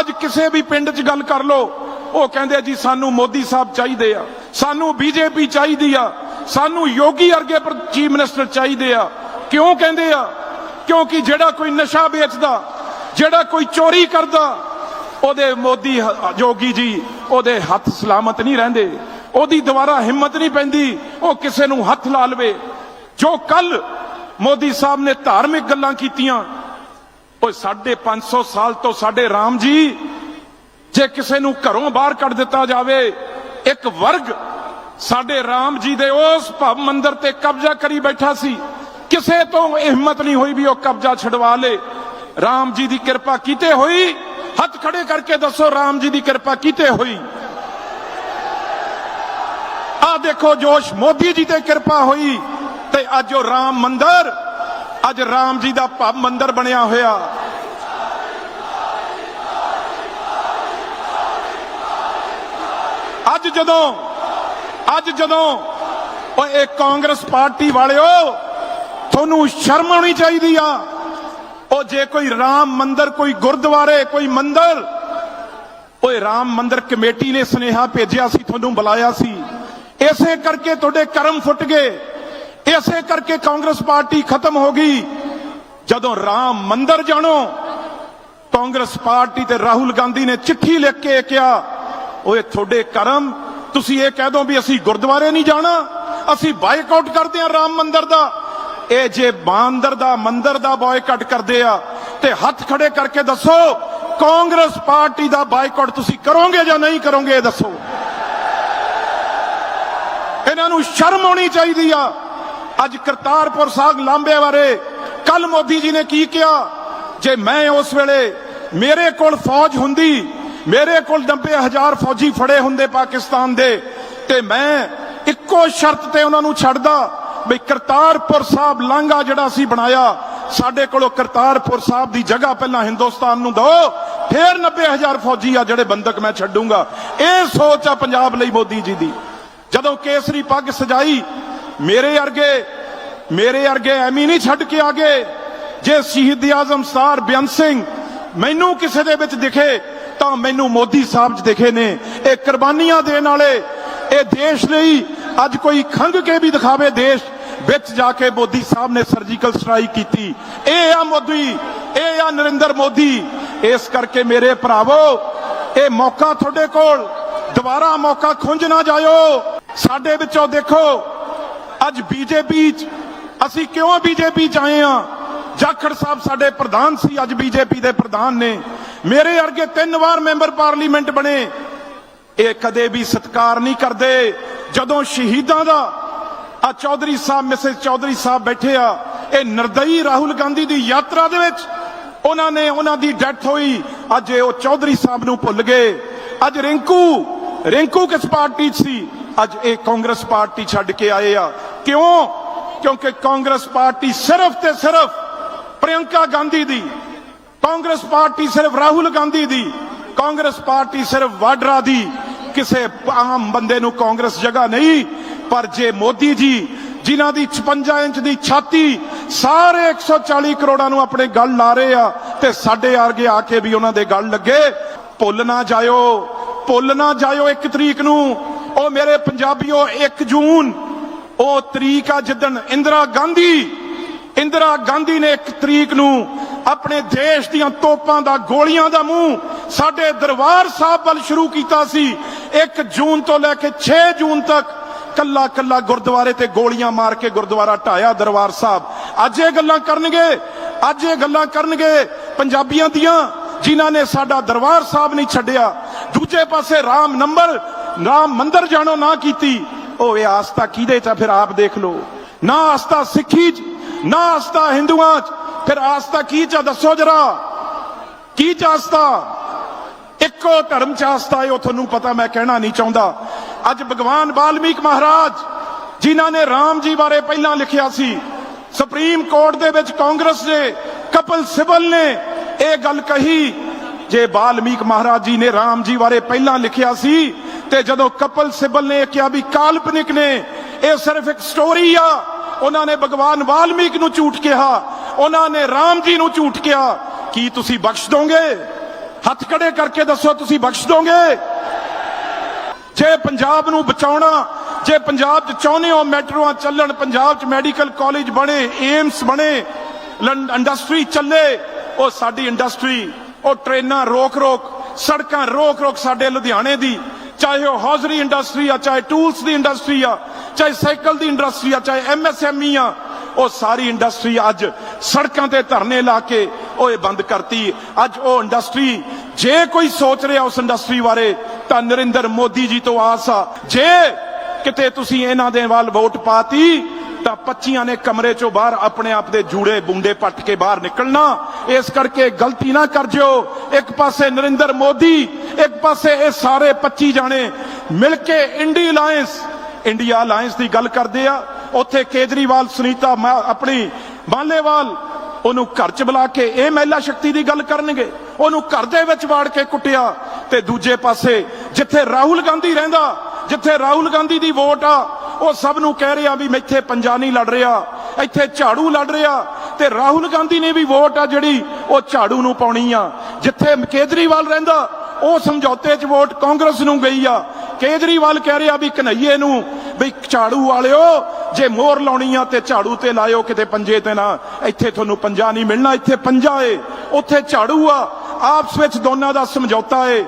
ਅੱਜ ਕਿਸੇ ਵੀ ਪਿੰਡ 'ਚ ਗੱਲ ਕਰ ਲੋ ਉਹ ਕਹਿੰਦੇ ਜੀ ਸਾਨੂੰ ਮੋਦੀ ਸਾਹਿਬ ਚਾਹੀਦੇ ਆ, ਸਾਨੂੰ ਬੀਜੇਪੀ ਚਾਹੀਦੀ ਆ, ਸਾਨੂੰ ਯੋਗੀ ਵਰਗੇ ਚੀਫ ਮਿਨਿਸਟਰ ਚਾਹੀਦੇ ਆ। ਕਿਉਂ ਕਹਿੰਦੇ ਆ? ਕਿਉਂਕਿ ਜਿਹੜਾ ਕੋਈ ਨਸ਼ਾ ਵੇਚਦਾ, ਜਿਹੜਾ ਕੋਈ ਚੋਰੀ ਕਰਦਾ, ਉਹਦੇ ਮੋਦੀ ਹ- ਜੋਗੀ ਜੀ ਉਹਦੇ ਹੱਥ ਸਲਾਮਤ ਨਹੀਂ ਰਹਿੰਦੇ, ਉਹਦੀ ਦੁਬਾਰਾ ਹਿੰਮਤ ਨਹੀਂ ਪੈਂਦੀ, ਉਹ ਕਿਸੇ ਨੂੰ ਹੱਥ ਲਾ ਲਵੇ। ਜੋ ਕੱਲ ਮੋਦੀ ਸਾਹਿਬ ਨੇ ਧਾਰਮਿਕ ਗੱਲਾਂ ਕੀਤੀਆਂ ਉਹ ਸਾਢੇ 500 ਸਾਲ ਤੋਂ ਸਾਡੇ ਰਾਮ ਜੀ, ਜੇ ਕਿਸੇ ਨੂੰ ਘਰੋਂ ਬਾਹਰ ਕੱਢ ਦਿੱਤਾ ਜਾਵੇ, ਇੱਕ ਵਰਗ ਸਾਡੇ ਰਾਮ ਜੀ ਦੇ ਉਸ ਭਵ ਮੰਦਰ ਤੇ ਕਬਜ਼ਾ ਕਰੀ ਬੈਠਾ ਸੀ। ਕਿਸੇ ਤੋਂ ਹਿੰਮਤ ਨਹੀਂ ਹੋਈ ਵੀ ਉਹ ਕਬਜ਼ਾ ਛਡਵਾ ਲੇ। ਰਾਮ ਜੀ ਦੀ ਕਿਰਪਾ ਕੀਤੇ ਹੋਈ? ਹੱਥ ਖੜੇ ਕਰਕੇ ਦੱਸੋ, ਰਾਮ ਜੀ ਦੀ ਕਿਰਪਾ ਕੀਤੇ ਹੋਈ? ਆ ਦੇਖੋ, ਜੋਸ਼ ਮੋਦੀ ਜੀ ਤੇ ਕਿਰਪਾ ਹੋਈ ਤੇ ਅੱਜ ਉਹ ਰਾਮ ਮੰਦਰ ਅੱਜ ਰਾਮ ਜੀ ਦਾ ਭਵ ਮੰਦਰ ਬਣਿਆ ਹੋਇਆ। ਅੱਜ ਜਦੋਂ ਅੱਜ ਜਦੋਂ ਉਹ ਇਹ ਕਾਂਗਰਸ ਪਾਰਟੀ ਵਾਲਿਓ, ਤੁਹਾਨੂੰ ਸ਼ਰਮ ਆਉਣੀ ਚਾਹੀਦੀ ਆ। ਉਹ ਜੇ ਕੋਈ ਰਾਮ ਮੰਦਰ, ਕੋਈ ਗੁਰਦੁਆਰੇ, ਕੋਈ ਮੰਦਰ, ਓਏ ਰਾਮ ਮੰਦਰ ਕਮੇਟੀ ਨੇ ਸੁਨੇਹਾ ਭੇਜਿਆ ਸੀ, ਤੁਹਾਨੂੰ ਬੁਲਾਇਆ ਸੀ। ਇਸੇ ਕਰਕੇ ਤੁਹਾਡੇ ਕਰਮ ਫੁੱਟ ਗਏ। ਇਸੇ ਕਰਕੇ ਕਾਂਗਰਸ ਪਾਰਟੀ ਖਤਮ ਹੋ ਗਈ। ਜਦੋਂ ਰਾਮ ਮੰਦਰ ਜਾਣੋ, ਕਾਂਗਰਸ ਪਾਰਟੀ ਤੇ ਰਾਹੁਲ ਗਾਂਧੀ ਨੇ ਚਿੱਠੀ ਲਿਖ ਕੇ ਕਿਹਾ, ਓਏ, ਤੁਹਾਡੇ ਕਰਮ, ਤੁਸੀਂ ਇਹ ਕਹਿ ਦੋ ਵੀ ਅਸੀਂ ਗੁਰਦੁਆਰੇ ਨਹੀਂ ਜਾਣਾ, ਅਸੀਂ ਬਾਈਕਾਟ ਕਰਦੇ ਹਾਂ ਰਾਮ ਮੰਦਰ ਦਾ। ਇਹ ਜੇ ਬਾਂਦਰ ਦਾ ਮੰਦਰ ਦਾ ਬਾਈਕਾਟ ਕਰਦੇ ਆ, ਤੇ ਹੱਥ ਖੜੇ ਕਰਕੇ ਦੱਸੋ, ਕਾਂਗਰਸ ਪਾਰਟੀ ਦਾ ਬਾਈਕਾਟ ਤੁਸੀਂ ਕਰੋਗੇ ਜਾਂ ਨਹੀਂ ਕਰੋਗੇ, ਇਹ ਦੱਸੋ। ਇਹਨਾਂ ਨੂੰ ਸ਼ਰਮ ਆਉਣੀ ਚਾਹੀਦੀ ਆ। ਅੱਜ ਕਰਤਾਰਪੁਰ ਸਾਹਿਬ ਲਾਂਬੇ ਬਾਰੇ ਕੱਲ ਮੋਦੀ ਜੀ ਨੇ ਕੀ ਕਿਹਾ? ਜੇ ਮੈਂ ਉਸ ਵੇਲੇ ਮੇਰੇ ਕੋਲ ਫੌਜ ਹੁੰਦੀ, ਮੇਰੇ ਕੋਲ 90000 ਫੌਜੀ ਫੜੇ ਹੁੰਦੇ ਪਾਕਿਸਤਾਨ ਦੇ, ਤੇ ਮੈਂ ਇੱਕੋ ਸ਼ਰਤ ਤੇ ਉਹਨਾਂ ਨੂੰ ਛੱਡਦਾ ਵੀ ਕਰਤਾਰਪੁਰ ਸਾਹਿਬ ਲਾਂਘਾ ਜਿਹੜਾ ਅਸੀਂ ਬਣਾਇਆ, ਸਾਡੇ ਕੋਲੋਂ ਕਰਤਾਰਪੁਰ ਸਾਹਿਬ ਦੀ ਜਗ੍ਹਾ ਪਹਿਲਾਂ ਹਿੰਦੁਸਤਾਨ ਨੂੰ ਦਿਓ, ਫਿਰ 90000 ਫੌਜੀ ਆ ਜਿਹੜੇ ਬੰਦਕ ਮੈਂ ਛੱਡੂੰਗਾ। ਇਹ ਸੋਚ ਆ ਪੰਜਾਬ ਲਈ ਮੋਦੀ ਜੀ ਦੀ। ਜਦੋਂ ਕੇਸਰੀ ਪੱਗ ਸਜਾਈ ਮੇਰੇ ਵਰਗੇ ਮੇਰੇ ਵਰਗੇ ਐਵੇਂ ਨਹੀਂ ਛੱਡ ਕੇ ਆ ਗਏ ਜੇ ਸ਼ਹੀਦ ਆਜ਼ਮ ਸਤਾਰ ਬੇਅੰਤ ਸਿੰਘ ਮੈਨੂੰ ਕਿਸੇ ਦੇ ਵਿੱਚ ਦਿਖੇ ਤਾਂ ਮੈਨੂੰ ਮੋਦੀ ਸਾਹਿਬ 'ਚ ਦਿਖੇ ਨੇ। ਇਹ ਕੁਰਬਾਨੀਆਂ ਦੇਣ ਵਾਲੇ, ਇਹ ਦੇਸ਼ ਲਈ ਅੱਜ ਕੋਈ ਖੰਗ ਕੇ ਵੀ ਦਿਖਾਵੇ ਦੇਸ਼ ਵਿੱਚ ਜਾ ਕੇ ਮੋਦੀ ਸਾਹਿਬ ਨੇ ਸਰਜੀਕਲ ਸਟ੍ਰਾਈਕ ਕੀਤੀ। ਇਹ ਆ ਮੋਦੀ, ਇਹ ਆ ਨਰਿੰਦਰ ਮੋਦੀ। ਇਸ ਕਰਕੇ ਮੇਰੇ ਭਰਾਵੋ, ਇਹ ਮੌਕਾ ਤੁਹਾਡੇ ਕੋਲ। ਦੁਬਾਰਾ ਮੌਕਾ ਖੁੰਝ ਨਾ ਜਾਇਓ। ਸਾਡੇ ਵਿੱਚੋਂ ਦੇਖੋ ਅੱਜ ਬੀਜੇਪੀ ਚ ਅਸੀਂ ਕਿਉਂ ਬੀਜੇਪੀ ਚ ਆਏ ਆ ਜਾਖੜ ਸਾਹਿਬ ਸਾਡੇ ਪ੍ਰਧਾਨ ਸੀ, ਅੱਜ ਬੀਜੇਪੀ ਦੇ ਪ੍ਰਧਾਨ ਨੇ। ਮੇਰੇ ਅਰਗੇ ਤਿੰਨ ਵਾਰ ਮੈਂਬਰ ਪਾਰਲੀਮੈਂਟ ਬਣੇ। ਇਹ ਕਦੇ ਵੀ ਸਤਿਕਾਰ ਨਹੀਂ ਕਰਦੇ। ਜਦੋਂ ਸ਼ਹੀਦਾਂ ਦਾ ਆ ਚੌਧਰੀ ਸਾਹਿਬ, ਮਿਸਿਸ ਚੌਧਰੀ ਸਾਹਿਬ ਬੈਠੇ ਆ, ਇਹ ਨਿਰਦਈ ਰਾਹੁਲ ਗਾਂਧੀ ਦੀ ਯਾਤਰਾ ਦੇ ਵਿੱਚ ਉਹਨਾਂ ਨੇ ਉਹਨਾਂ ਦੀ ਡੈਥ ਹੋਈ। ਅੱਜ ਇਹ ਉਹ ਚੌਧਰੀ ਸਾਹਿਬ ਨੂੰ ਭੁੱਲ ਗਏ। ਅੱਜ ਰਿੰਕੂ ਰਿੰਕੂ ਕਿਸ ਪਾਰਟੀ 'ਚ ਸੀ? ਅੱਜ ਇਹ ਕਾਂਗਰਸ ਪਾਰਟੀ ਛੱਡ ਕੇ ਆਏ ਆ। ਕਿਉਂ? ਕਿਉਂਕਿ ਕਾਂਗਰਸ ਪਾਰਟੀ ਸਿਰਫ ਤੇ ਸਿਰਫ ਪ੍ਰਿਯੰਕਾ ਗਾਂਧੀ ਦੀ, ਕਾਂਗਰਸ ਪਾਰਟੀ ਸਿਰਫ ਰਾਹੁਲ ਗਾਂਧੀ ਦੀ, ਕਾਂਗਰਸ ਪਾਰਟੀ ਸਿਰਫ ਵਾਡਰਾ ਦੀ, ਕਿਸੇ ਆਮ ਬੰਦੇ ਨੂੰ ਕਾਂਗਰਸ ਜਗ੍ਹਾ ਨਹੀਂ। ਪਰ ਜੇ ਮੋਦੀ ਜੀ, ਜਿਨ੍ਹਾਂ ਦੀ 56 ਇੰਚ ਦੀ ਛਾਤੀ ਸਾਰੇ 140 ਕਰੋੜਾਂ ਨੂੰ ਆਪਣੇ ਗੱਲ ਲਾ ਰਹੇ ਆ ਤੇ ਸਾਡੇ ਆਰਗੇ ਆ ਕੇ ਵੀ ਉਹਨਾਂ ਦੇ ਗੱਲ ਲੱਗੇ, ਭੁੱਲ ਨਾ ਜਾਇਓ, ਭੁੱਲ ਨਾ ਜਾਇਓ ਇੱਕ ਤਰੀਕ ਨੂੰ। ਉਹ ਮੇਰੇ ਪੰਜਾਬੀਓ 1 ਜੂਨ ਉਹ ਤਰੀਕ ਆ ਜਿੱਦਣ ਇੰਦਰਾ ਗਾਂਧੀ ਇੰਦਰਾ ਗਾਂਧੀ ਨੇ ਇੱਕ ਤਰੀਕ ਨੂੰ ਆਪਣੇ ਦੇਸ਼ ਦੀਆਂ ਤੋਪਾਂ ਦਾ, ਗੋਲੀਆਂ ਦਾ ਮੂੰਹ ਸਾਡੇ ਦਰਬਾਰ ਸਾਹਿਬ ਵੱਲ ਸ਼ੁਰੂ ਕੀਤਾ ਸੀ। 1 ਜੂਨ ਤੋਂ ਲੈ ਕੇ 6 ਜੂਨ ਤੱਕ ਕੱਲਾ ਕੱਲਾ ਗੁਰਦੁਆਰੇ ਤੇ ਗੋਲੀਆਂ ਮਾਰ ਕੇ ਗੁਰਦੁਆਰਾ ਢਾਇਆ ਦਰਬਾਰ ਸਾਹਿਬ। ਅੱਜ ਇਹ ਗੱਲਾਂ ਕਰਨਗੇ, ਅੱਜ ਇਹ ਗੱਲਾਂ ਕਰਨਗੇ ਪੰਜਾਬੀਆਂ ਦੀਆਂ ਜਿਨ੍ਹਾਂ ਨੇ ਸਾਡਾ ਦਰਬਾਰ ਸਾਹਿਬ ਨਹੀਂ ਛੱਡਿਆ। ਦੂਜੇ ਪਾਸੇ ਰਾਮ ਨੰਬਰ, ਰਾਮ ਮੰਦਰ ਜਾਣੋ ਨਾ ਕੀਤੀ। ਉਹ ਇਹ ਆਸਤਾ ਕਿਹਦੇ ਚ ਫਿਰ ਆਪ ਦੇਖ ਲਓ। ਨਾ ਆਸਤਾ ਸਿੱਖੀ ਚ, ਨਾ ਆਸਤਾ ਹਿੰਦੂਆਂ ਚ। ਫਿਰ ਆਸਤਾ ਕੀ ਚ ਦੱਸੋ ਜਰਾ। ਕੀ ਚ ਆਸਤਾ? ਇੱਕੋ ਧਰਮ ਚ ਆਸਤਾ ਹੈ ਉਹ ਤੁਹਾਨੂੰ ਪਤਾ ਮੈਂ ਕਹਿਣਾ ਨਹੀਂ ਚਾਹੁੰਦਾ। ਅੱਜ ਭਗਵਾਨ ਵਾਲਮੀਕ ਮਹਾਰਾਜ, ਜਿਨ੍ਹਾਂ ਨੇ ਰਾਮ ਜੀ ਬਾਰੇ ਪਹਿਲਾਂ ਲਿਖਿਆ ਸੀ, ਸੁਪਰੀਮ ਕੋਰਟ ਦੇ ਵਿੱਚ ਕਾਂਗਰਸ ਦੇ ਕਪਲ ਸਿਬਲ ਨੇ ਇਹ ਗੱਲ ਕਹੀ। ਜੇ ਬਾਲਮੀਕ ਮਹਾਰਾਜ ਜੀ ਨੇ ਰਾਮ ਜੀ ਬਾਰੇ ਪਹਿਲਾਂ ਲਿਖਿਆ ਸੀ ਤੇ ਜਦੋਂ ਕਪਲ ਸਿਬਲ ਨੇ ਕਿਹਾ ਵੀ ਕਾਲਪਨਿਕ ਨੇ, ਇਹ ਸਿਰਫ ਇੱਕ ਸਟੋਰੀ ਆ। ਉਹਨਾਂ ਨੇ ਭਗਵਾਨ ਵਾਲਮੀਕ ਨੂੰ ਝੂਠ ਕਿਹਾ, ਉਹਨਾਂ ਨੇ ਰਾਮ ਜੀ ਨੂੰ ਝੂਠ ਕਿਹਾ। ਕੀ ਤੁਸੀਂ ਬਖਸ਼ ਦੋਗੇ? ਹੱਥ ਖੜੇ ਕਰਕੇ ਦੱਸੋ, ਤੁਸੀਂ ਬਖਸ਼ ਦੋਗੇ? ਜੇ ਪੰਜਾਬ ਨੂੰ ਬਚਾਉਣਾ, ਜੇ ਪੰਜਾਬ 'ਚ ਚਾਹੁੰਦੇ ਹੋ ਮੈਟਰੋਆਂ ਚੱਲਣ, ਪੰਜਾਬ 'ਚ ਮੈਡੀਕਲ ਕਾਲਜ ਬਣੇ, ਏਮਸ ਬਣੇ ਇੰਡਸਟਰੀ ਚੱਲੇ, ਉਹ ਸਾਡੀ ਇੰਡਸਟਰੀ, ਉਹ ਟ੍ਰੇਨਾਂ ਰੋਕ ਰੋਕ ਸੜਕਾਂ ਰੋਕ ਰੋਕ ਸਾਡੇ ਲੁਧਿਆਣੇ ਦੀ। ਚਾਹੇ ਉਹ ਹੌਜ਼ਰੀ ਇੰਡਸਟਰੀ ਆ, ਚਾਹੇ ਟੂਲਸ ਦੀ ਇੰਡਸਟਰੀ ਆ, ਚਾਹੇ ਸਾਈਕਲ ਦੀ ਇੰਡਸਟਰੀ ਆ, ਚਾਹੇ ਐਮਐਸਐਮਈ ਆ, ਉਹ ਸਾਰੀ ਇੰਡਸਟਰੀ ਅੱਜ ਸੜਕਾਂ ਤੇ ਧਰਨੇ ਲਾ ਕੇ ਉਹ ਇਹ ਬੰਦ ਕਰਤੀ। ਅੱਜ ਉਹ ਇੰਡਸਟਰੀ, ਜੇ ਕੋਈ ਸੋਚ ਰਿਹਾ ਉਸ ਇੰਡਸਟਰੀ ਬਾਰੇ, ਤਾਂ ਨਰਿੰਦਰ ਮੋਦੀ ਜੀ ਤੋਂ ਆਸ ਆ। ਜੇ ਕਿਤੇ ਤੁਸੀਂ ਇਹਨਾਂ ਦੇ ਵੱਲ ਵੋਟ ਪਾਤੀ, ਤਾਂ 25 ਨੇ ਕਮਰੇ ਚੋਂ ਬਾਹਰ ਆਪਣੇ ਆਪ ਦੇ ਜੂੜੇ ਬੁੰਡੇ ਪੱਟ ਕੇ ਬਾਹਰ ਨਿਕਲਣਾ। ਇਸ ਕਰਕੇ ਗਲਤੀ ਨਾ ਕਰ ਜਿਓ। ਇੱਕ ਪਾਸੇ ਨਰਿੰਦਰ ਮੋਦੀ ਇੱਕ ਪਾਸੇ ਇਹ ਸਾਰੇ 25 ਜਾਣੇ ਮਿਲ ਕੇ ਇੰਡੀ ਅਲਾਈਅੰਸ ਇੰਡੀਆ ਅਲਾਈਅੰਸ ਦੀ ਗੱਲ ਕਰਦੇ ਆ। ਉੱਥੇ ਕੇਜਰੀਵਾਲ, ਸੁਨੀਤਾ ਆਪਣੀ ਮਾਲੇਵਾਲ ਉਹਨੂੰ ਘਰ ਚ ਬੁਲਾ ਕੇ ਇਹ ਮਹਿਲਾ ਸ਼ਕਤੀ ਦੀ ਗੱਲ ਕਰਨਗੇ। ਉਹਨੂੰ ਘਰ ਦੇ ਵਿੱਚ ਵਾੜ ਕੇ ਕੁੱਟਿਆ ਤੇ ਦੂਜੇ ਪਾਸੇ ਜਿੱਥੇ ਰਾਹੁਲ ਗਾਂਧੀ ਰਹਿੰਦਾ, ਜਿੱਥੇ ਰਾਹੁਲ ਗਾਂਧੀ ਦੀ ਵੋਟ ਆ, ਉਹ ਸਭ ਨੂੰ ਕਹਿ ਰਿਹਾ ਵੀ ਇੱਥੇ ਪੰਜਾ ਲੜ ਰਿਹਾ, ਇੱਥੇ ਝਾੜੂ ਲੜ ਰਿਹਾ ਤੇ ਰਾਹੁਲ ਗਾਂਧੀ ਨੇ ਵੀ ਵੋਟ ਆ ਜਿਹੜੀ ਉਹ ਝਾੜੂ ਨੂੰ ਪਾਉਣੀ ਆ। ਜਿੱਥੇ ਕੇਜਰੀਵਾਲ ਰਹਿੰਦਾ ਉਹ ਸਮਝੌਤੇ 'ਚ ਵੋਟ ਕਾਂਗਰਸ ਨੂੰ ਗਈ ਆ। ਕੇਜਰੀਵਾਲ ਕਹਿ ਰਿਹਾ ਵੀ ਕਨਈਏ ਨੂੰ ਵੀ ਝਾੜੂ ਵਾਲਿਓ, ਜੇ ਮੋਹਰ ਲਾਉਣੀ ਆ ਤੇ ਝਾੜੂ ਤੇ ਲਾਇਓ, ਕਿਤੇ ਪੰਜੇ ਤੇ ਨਾ। ਇੱਥੇ ਤੁਹਾਨੂੰ ਪੰਜਾ ਨਹੀਂ ਮਿਲਣਾ, ਇੱਥੇ ਪੰਜਾ ਏ। ਉੱਥੇ ਝਾੜੂ ਆ। ਆਪਸ ਵਿੱਚ ਦੋਨਾਂ ਦਾ ਸਮਝੌਤਾ ਏ।